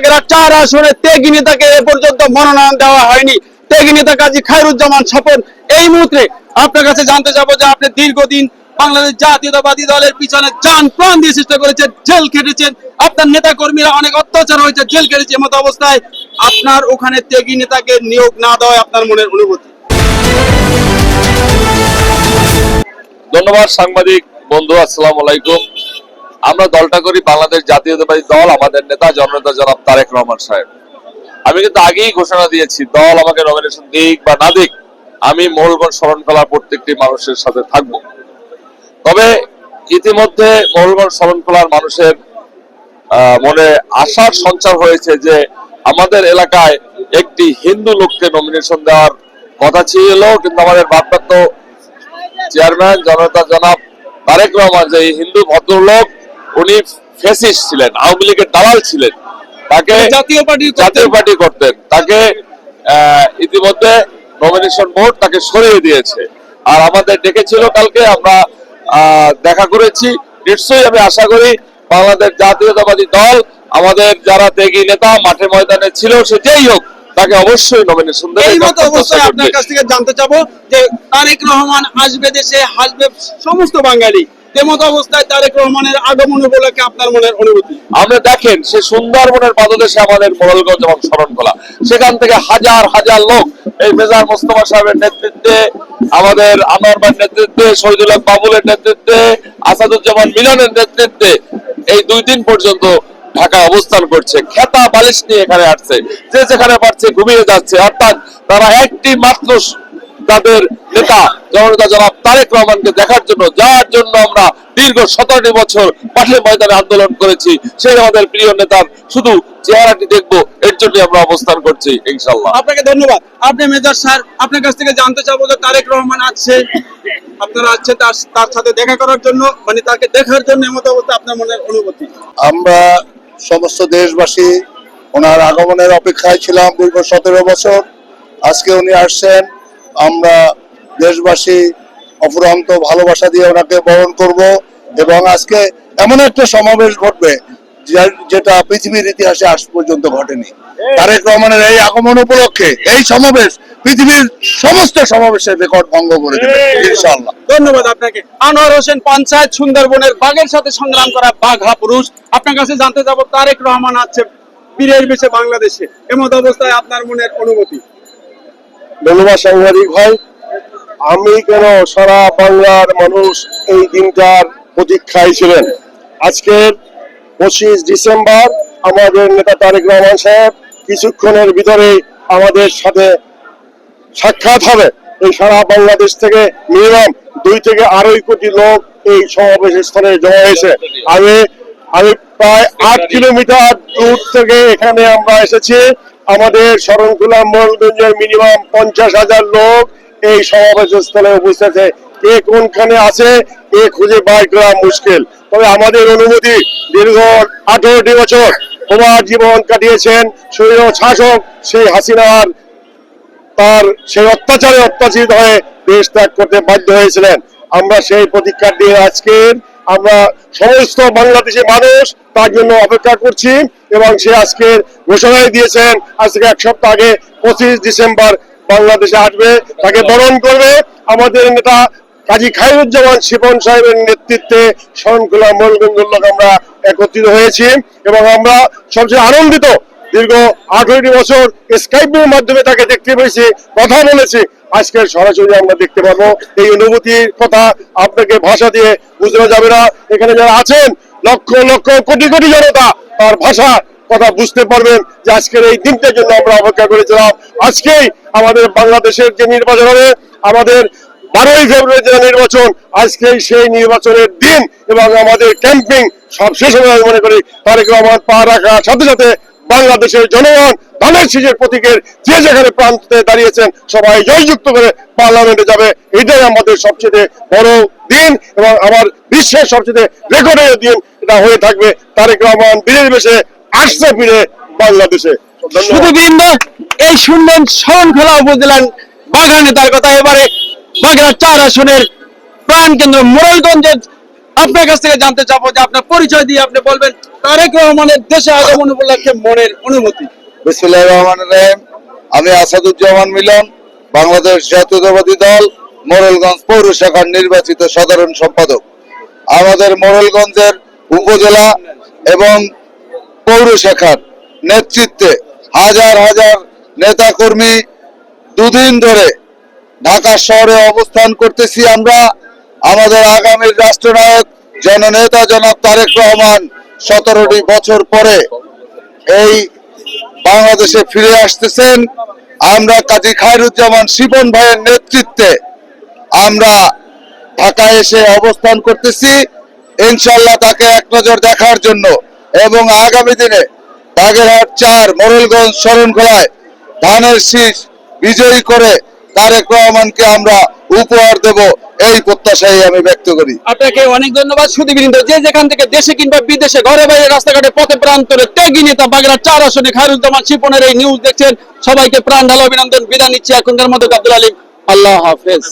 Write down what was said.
বাগেরহাট চার আসনে তেগি নেতাকে এ পর্যন্ত মনোনয়ন দেওয়া হয়নি। তেগি নেতা কাজী খায়রুজ্জামান স্বপন, এই মুহূর্তে আপনার কাছে জানতে যাব যে আপনি দীর্ঘদিন বাংলাদেশ জাতীয়তাবাদী দলের পিছনে যান, প্রাণ দিয়ে চেষ্টা করেছেন, জেল খেটেছেন। আপনার নেতা কর্মীরা অনেক অত্যাচার হয়েছে, জেল খেটেছে এমতো অবস্থায়। আপনার ওখানে তেগি নেতাকে নিয়োগ না দেওয়ায় আপনার মনের অনুভূতি। ধন্যবাদ সাংবাদিক, বন্ধু, আসসালাম আলাইকুম। আমরা দলটা করি, বাংলাদেশ জাতীয়তাবাদী দল, আমাদের নেতা, জননেতা জনাব তারেক রহমান সাহেব। আমি কিন্তু আগেই ঘোষণা দিয়েছি, দল আমাকে নমিনেশন দিক বা না দিক, আমি মোহলগঞ্জ শরণখোলার প্রত্যেকটি মানুষের সাথে থাকব। তবে ইতিমধ্যে মোহলগঞ্জ শরণখোলার মানুষের মনে আশার সঞ্চার হয়েছে যে আমাদের এলাকায় একটি হিন্দু লোককে নমিনেশন দেওয়ার কথা ছিল, কিন্তু আমাদের ভারপ্রাপ্ত চেয়ারম্যান জনতা জনাব তারেক রহমান যে হিন্দু ভদ্রলোক উনি ফেসিস্ট ছিলেন আওয়ামী লীগের দালাল ছিলেন। তাকে জাতীয় পার্টি জাতীয় পার্টি করতেন। তাকে ইতিমধ্যে নমিনেশন বোর্ড তাকে সরিয়ে দিয়েছে। আর আমাদের ডেকেছিল কালকে আমরা দেখা করেছি। নিশ্চয়ই আমি আশা করি বাংলাদেশ জাতীয়তাবাদী দল আমাদের যারা ত্যাগী নেতা মাঠে ময়দানে ছিল সে যেই হোক তাকে অবশ্যই নমিনেশন দেবে। এই মতো প্রত্যাশা আপনার কাছ থেকে জানতে চাবো যে তারেক রহমান আসবে দেশে হাসবে সমস্ত বাঙালি। তেমতো অবস্থায় সেখান থেকে হাজার হাজার লোক এই মেজার মোস্তফা সাহেবের নেতৃত্বে, আমাদের নেতৃত্বে, শহীদুল হক বাবুলের নেতৃত্বে, আসাদুজ্জামান মিলনের নেতৃত্বে এই দুই দিন পর্যন্ত ঢাকায় অবস্থান করছে। খেতা বালিশ নিয়ে এখানে আসছে। যে যেখানে পারছে ঘুমিয়ে যাচ্ছে। অর্থাৎ তারা একটি মাত্র তাদের নেতা জননেতা জনাব তারেক রহমানকে দেখার জন্য যার জন্য আমরা দীর্ঘ সতেরোটি বছর মাঠে ময়দানে আন্দোলন করেছি সেই আমাদের প্রিয় নেতার শুধু চেহারাটি দেখব এর জন্য আমরা অবস্থান করছি ইনশাল্লাহ। আপনাকে ধন্যবাদ। আপনি মেজর স্যার আপনার কাছ থেকে জানতে চাবো যে তারেক রহমান আছে আপনারা আছে তার তার সাথে দেখা করার জন্য মানে তাকে দেখার জন্য এমতো অবস্থা আপনার মনের অনুভূতি? আমরা সমস্ত দেশবাসী ওনার আগমনের অপেক্ষায় ছিলাম দীর্ঘ সতেরো বছর। আজকে উনি আসছেন আমরা দেশবাসী অফুরন্ত ভালোবাসা দিয়ে ওনাকে বরণ করব এবং আজকে এমন একটা সমাবেশ ঘটবে যেটা পৃথিবীর ইতিহাসে আজ পর্যন্ত ঘটেনি। তারেক রহমানের এই আগমন উপলক্ষে এই সমাবেশ পৃথিবীর সমস্ত সমাবেশের রেকর্ড ভঙ্গ করে দেবে ইনশাআল্লাহ। ধন্যবাদ আপনাকে। আনোয়ার হোসেন পঞ্চায়েত সুন্দরবনের বাঘের সাথে সংগ্রাম করা বাঘা পুরুষ। আপনার কাছে জানতে যাব তারেক রহমান আছে বীরের বেশে বাংলাদেশে। এমত অবস্থায় আপনার মনের অনুভূতি? ধন্যবাদ সাংবাদিক ভাই। আমি কেন সারা বাংলার মানুষ এই দিনটার প্রতীক্ষায় ছিলেন? আজকের পঁচিশ ডিসেম্বর, আমাদের নেতা তারেক রহমান সাহেব কিছুক্ষণের ভিতরে আমাদের সাথে সাক্ষাৎ হবে। এই সারা বাংলাদেশ থেকে মিনিমাম দুই থেকে আড়াই কোটি লোক এই সমাবেশ স্থলে জমা হয়েছে। আমি আমি প্রায় আট কিলোমিটার দূর থেকে এখানে আমরা এসেছি। আমাদের শরণখোলা মোড়লগঞ্জের মিনিমাম পঞ্চাশ হাজার লোক এই সমাবেশ স্থলে উপস্থিত আছে। কে কোনখানে আছে এ খুঁজে বার করা মুশকিল। তবে আমাদের অনুমতি দীর্ঘ আঠারোটি বছর তোমার জীবন কাটিয়েছেন শৈল শাসক সেই হাসিনার তার সেই অত্যাচারে অত্যাচারিত হয়ে দেশ ত্যাগ করতে বাধ্য হয়েছিলেন। আমরা সেই প্রতীক্ষার দিয়ে আজকের আমরা সমস্ত বাংলাদেশের মানুষ তার জন্য অপেক্ষা করছি এবং সে আজকের ঘোষণাই দিয়েছেন আজ থেকে এক সপ্তাহ আগে পঁচিশ ডিসেম্বর বাংলাদেশে আসবে, তাকে বরণ করবে। আমাদের নেতা কাজী খায়রুজ্জামান শিপন সাহেবের নেতৃত্বে শরণখোলা মোলগঞ্জ লোক আমরা একত্রিত হয়েছি এবং আমরা সবচেয়ে আনন্দিত দীর্ঘ আঠারোটি বছর স্কাইপের মাধ্যমে তাকে দেখতে পেয়েছি, কথা বলেছি। আজকের সরাসরি আমরা দেখতে পারব এই অনুভূতির কথা আপনাকে ভাষা দিয়ে বুঝতে যাবে না। এখানে যারা আছেন, লক্ষ লক্ষ কোটি কোটি জনতা তার ভাষা কথা বুঝতে পারবেন যে আজকের এই দিনটার জন্য আমরা অপেক্ষা করেছিলাম। আজকেই আমাদের বাংলাদেশের যে নির্বাচন হবে, আমাদের বারোই ফেব্রুয়ারি যে নির্বাচন, আজকেই সেই নির্বাচনের দিন এবং আমাদের ক্যাম্পিং সব শেষ হবে আমি মনে করি। তারেক রহমান পা রাখার সাথে সাথে বাংলাদেশের জনগণ ধানের শীষের প্রতীকের যে যেখানে প্রান্তে দাঁড়িয়েছেন, সবাই জয়যুক্ত করে পার্লামেন্টে যাবে। এটাই আমাদের সবচেয়ে বড় দিন এবং আমার বিশ্বের সবচেয়ে রেকর্ডের দিন এটা হয়ে থাকবে। তারেক রহমান বীরের বেশে আসছে ফিরে বাংলাদেশে। শুধুবৃন্দ এই সুন্দর শরণখোলা উপজেলার বাঘা নেতার কথা এবারে বাগেরহাট চার আসনের প্রাণ কেন্দ্র মোড়লগঞ্জের আপনার কাছ থেকে জানতে চাবো যে আপনার পরিচয় দিয়ে আপনি বলবেন, তারেক রহমানের দেশে আগমন উপলক্ষে মনের অনুভূতি। বিসমুল্লাহ রহমান রহিম। আমি আসাদুজ্জামান মিলন, বাংলাদেশ জাতীয়তাবাদী দল, মোরেলগঞ্জ পৌর শাখার নির্বাচিত সাধারণ সম্পাদক। আমাদের মোরেলগঞ্জের উপজেলা এবং পৌর শাখার নেতৃত্বে হাজার হাজার নেতাকর্মী দুদিন ধরে ঢাকা শহরে অবস্থান করতেছি আমরা। আমাদের আগামীর রাষ্ট্রনায়ক জননেতা জনাব তারেক রহমান সতেরোটি বছর পরে এই বাংলাদেশে ফিরে আসতেছেন। আমরা কাজী খায়রুজ্জামান শিবন ভাইয়ের নেতৃত্বে আমরা ঢাকায় এসে অবস্থান করতেছি। ইনশাল্লাহ তাকে এক নজর দেখার জন্য এবং আগামী দিনে বাগেরহাট চার, মোরেলগঞ্জ, শরণখোলায় ধানের শীষ বিজয়ী করে তারেক রহমানকে আমরা উপহার দেব এই প্রত্যাশাই আমি ব্যক্ত করি। আপনাকে অনেক ধন্যবাদ সুদীবৃন্দ যে যেখান থেকে দেশে কিংবা বিদেশে ঘরে বাইরে রাস্তাঘাটে পথে প্রান্তরে ত্যাগী নেতা বাগেরা চার আসনে খায়রুজ্জামান শিপনের এই নিউজ দেখছেন। সবাইকে প্রাণ ঢালো, অভিনন্দন, বিদায় নিচ্ছি এখনকার মতো। আব্দুল আলিম, আল্লাহ হাফেজ।